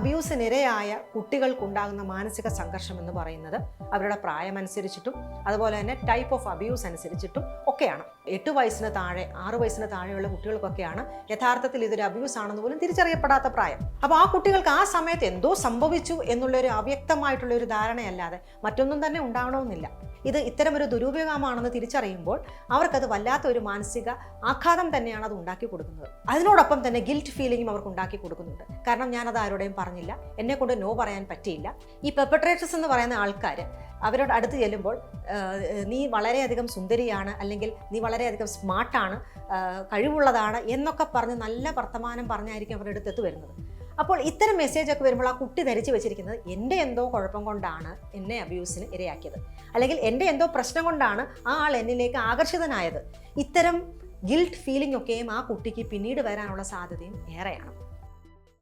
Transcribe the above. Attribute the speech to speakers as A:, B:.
A: അബ്യൂസിനിരയായ കുട്ടികൾക്കുണ്ടാകുന്ന മാനസിക സംഘർഷം എന്ന് പറയുന്നത് അവരുടെ പ്രായമനുസരിച്ചിട്ടും അതുപോലെ തന്നെ ടൈപ്പ് ഓഫ് അബ്യൂസ് അനുസരിച്ചിട്ടും ഒക്കെയാണ്. എട്ട് വയസ്സിന് താഴെ ആറ് വയസ്സിന് താഴെയുള്ള കുട്ടികൾക്കൊക്കെയാണ് യഥാർത്ഥത്തിൽ ഇതൊരു അബ്യൂസ് ആണെന്ന് പോലും തിരിച്ചറിയപ്പെടാത്ത പ്രായം. അപ്പോൾ ആ കുട്ടികൾക്ക് ആ സമയത്ത് എന്തോ സംഭവിച്ചു എന്നുള്ളൊരു അവ്യക്തമായിട്ടുള്ള ഒരു ധാരണയല്ലാതെ മറ്റൊന്നും തന്നെ ഉണ്ടാവണമെന്നില്ല. ഇത് ഇത്തരമൊരു ദുരുപയോഗമാണെന്ന് തിരിച്ചറിയുമ്പോൾ അവർക്കത് വല്ലാത്ത ഒരു മാനസിക ആഘാതം തന്നെയാണ് അത് ഉണ്ടാക്കി കൊടുക്കുന്നത്. അതിനോടൊപ്പം തന്നെ ഗിൽറ്റ് ഫീലിംഗും അവർക്ക് ഉണ്ടാക്കി കൊടുക്കുന്നുണ്ട്. കാരണം ഞാനത് ആരോടെയും പറഞ്ഞില്ല. എന്നെ കൊണ്ട് നോ പറയാൻ പറ്റിയില്ല. ഈ പെപ്പട്രേറ്റേഴ്സ് എന്ന് പറയുന്ന ആൾക്കാർ അവരോട് അടുത്ത് ചെല്ലുമ്പോൾ "ആഹ്, നീ വളരെയധികം സുന്ദരിയാണ് അല്ലെങ്കിൽ നീ വളരെയധികം സ്മാർട്ടാണ് കഴിവുള്ളതാണ് എന്നൊക്കെ പറഞ്ഞ് നല്ല വർത്തമാനം പറഞ്ഞായിരിക്കും അവരുടെ അടുത്ത് എത്തു വരുന്നത് അപ്പോൾ ഇത്തരം മെസ്സേജ് ഒക്കെ വരുമ്പോൾ ആ കുട്ടി ധരിച്ചു വെച്ചിരിക്കുന്നത് എന്റെ എന്തോ കുഴപ്പം കൊണ്ടാണ് എന്നെ അബ്യൂസിന് ഇരയാക്കിയത്. അല്ലെങ്കിൽ എന്റെ എന്തോ പ്രശ്നം കൊണ്ടാണ് ആ ആൾ എന്നിലേക്ക് ആകർഷിതനായത്. ഇത്തരം ഗിൽട്ട് ഫീലിംഗ് ഒക്കെയും ആ കുട്ടിക്ക് പിന്നീട് വരാനുള്ള സാധ്യതയും ഏറെയാണ്.